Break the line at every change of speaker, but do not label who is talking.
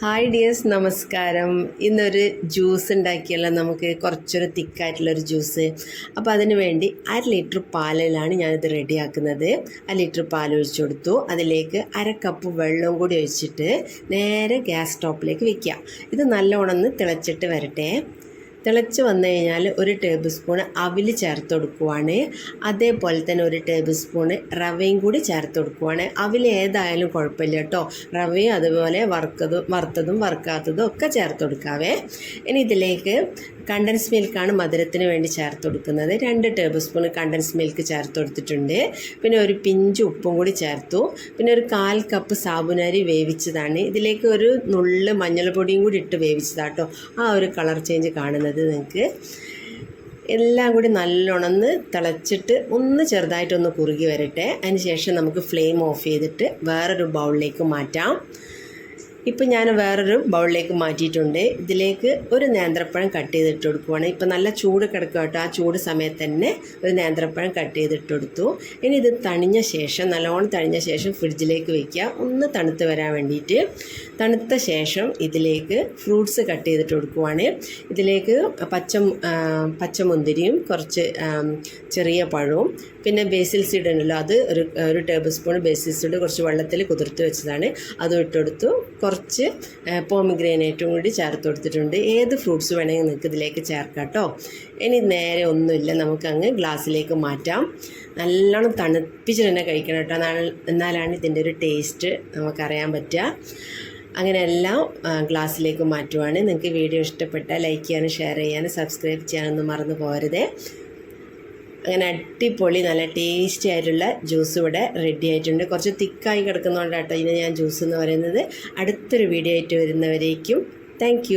Hi dears നമസ്കാരം. ഇന്നൊരു juice ഉണ്ടാക്കിയല്ലോ. നമുക്ക് കുറച്ചൊരു തിക്കായിട്ടുള്ളൊരു ജ്യൂസ് അപ്പോൾ അതിന് വേണ്ടി അര ലിറ്റർ പാലിലാണ് ഞാനിത് റെഡിയാക്കുന്നത്. അര ലിറ്റർ പാൽ ഒഴിച്ചു കൊടുത്തു. അതിലേക്ക് അര കപ്പ് വെള്ളവും കൂടി ഒഴിച്ചിട്ട് നേരെ ഗ്യാസ് സ്റ്റോപ്പിലേക്ക് വയ്ക്കുക ഇത് നല്ലോണം തിളച്ചിട്ട് വരട്ടെ. തിളച്ച് വന്നു കഴിഞ്ഞാൽ ഒരു ടേബിൾ സ്പൂൺ അവിൽ ചേർത്ത് കൊടുക്കുവാണ്. അതേപോലെ തന്നെ ഒരു ടേബിൾ സ്പൂൺ റവയും കൂടി ചേർത്ത് കൊടുക്കുവാണ്. അവിൽ ഏതായാലും കുഴപ്പമില്ല കേട്ടോ. റവയും അതുപോലെ വറുത്തതും വറുത്തതും വറുക്കാത്തതും ഒക്കെ ചേർത്ത് കൊടുക്കാവേ. ഇനി ഇതിലേക്ക് കണ്ടൻസ് മിൽക്കാണ് മധുരത്തിന് വേണ്ടി ചേർത്ത് കൊടുക്കുന്നത്. രണ്ട് ടേബിൾ സ്പൂൺ കണ്ടൻസ് മിൽക്ക് ചേർത്ത് കൊടുത്തിട്ടുണ്ട്. പിന്നെ ഒരു പിഞ്ച് ഉപ്പും കൂടി ചേർത്തു. പിന്നെ ഒരു കാൽ കപ്പ് സാബുനാരി വേവിച്ചതാണ്. ഇതിലേക്ക് ഒരു നുള്ള് മഞ്ഞൾപ്പൊടിയും കൂടി ഇട്ട് വേവിച്ചതാട്ടോ ആ ഒരു കളർ ചേഞ്ച് കാണുന്നത് നിങ്ങൾക്ക് എല്ലാം കൂടി നല്ലോണം ഒന്ന് തിളച്ചിട്ട് ഒന്ന് ചെറുതായിട്ടൊന്ന് കുറുകി വരട്ടെ. അതിന് ശേഷം നമുക്ക് ഫ്ലെയിം ഓഫ് ചെയ്തിട്ട് വേറൊരു ബൗളിലേക്ക് മാറ്റാം. ഇപ്പം ഞാൻ വേറൊരു ബൗളിലേക്ക് മാറ്റിയിട്ടുണ്ട്. ഇതിലേക്ക് ഒരു നേന്ത്രപ്പഴം കട്ട് ചെയ്തിട്ട് കൊടുക്കുവാണ്. ഇപ്പം നല്ല ചൂട് കിടക്കുക കേട്ടോ. ആ ചൂട് സമയത്ത് തന്നെ ഒരു നേന്ത്രപ്പഴം കട്ട് ചെയ്തിട്ട് കൊടുത്തു. ഇനി ഇത് തണിഞ്ഞ ശേഷം നല്ലോണം തണിഞ്ഞ ശേഷം ഫ്രിഡ്ജിലേക്ക് വയ്ക്കുക ഒന്ന് തണുത്ത് വരാൻ വേണ്ടിയിട്ട് തണുത്ത ശേഷം ഇതിലേക്ക് ഫ്രൂട്ട്സ് കട്ട് ചെയ്തിട്ട് കൊടുക്കുവാണ്. ഇതിലേക്ക് പച്ച പച്ചമുന്തിരിയും കുറച്ച് ചെറിയ പഴവും പിന്നെ ബേസിൽ സീഡ് ഉണ്ടല്ലോ അത് ഒരു ഒരു ടേബിൾ സ്പൂൺ ബേസിൽ സീഡ് കുറച്ച് വെള്ളത്തിൽ കുതിർത്ത് വെച്ചതാണ്. അതും ഇട്ടെടുത്തു കുറച്ച് പോമിഗ്രാനൈറ്റും കൂടി ചേർത്ത് കൊടുത്തിട്ടുണ്ട്. ഏത് ഫ്രൂട്ട്സ് വേണമെങ്കിൽ നിങ്ങൾക്ക് ഇതിലേക്ക് ചേർക്കാം കേട്ടോ ഇനി നേരെ ഒന്നുമില്ല നമുക്കങ്ങ് ഗ്ലാസ്സിലേക്ക് മാറ്റാം. നല്ലോണം തണുപ്പിച്ച് തന്നെ കഴിക്കണം കേട്ടോ എന്നാലാണ് ഇതിന്റെ ഒരു ടേസ്റ്റ് നമുക്കറിയാൻ പറ്റുക. അങ്ങനെ എല്ലാം ഗ്ലാസ്സിലേക്ക് മാറ്റുവാണ്. നിങ്ങൾക്ക് വീഡിയോ ഇഷ്ടപ്പെട്ടാൽ ലൈക്ക് ചെയ്യാനും ഷെയർ ചെയ്യാനും സബ്സ്ക്രൈബ് ചെയ്യാനൊന്നും മറന്നു പോകരുതേ. അങ്ങനെ അടിപൊളി നല്ല ടേസ്റ്റി ആയിട്ടുള്ള ജ്യൂസ് ഇവിടെ റെഡി ആയിട്ടുണ്ട്. കുറച്ച് തിക്കായി കിടക്കുന്നതുകൊണ്ടാട്ടോ ഇതിനെ ഞാൻ ജ്യൂസ് എന്ന് പറയുന്നത്. അടുത്തൊരു വീഡിയോ ആയിട്ട് വരുന്നവരേക്കും താങ്ക്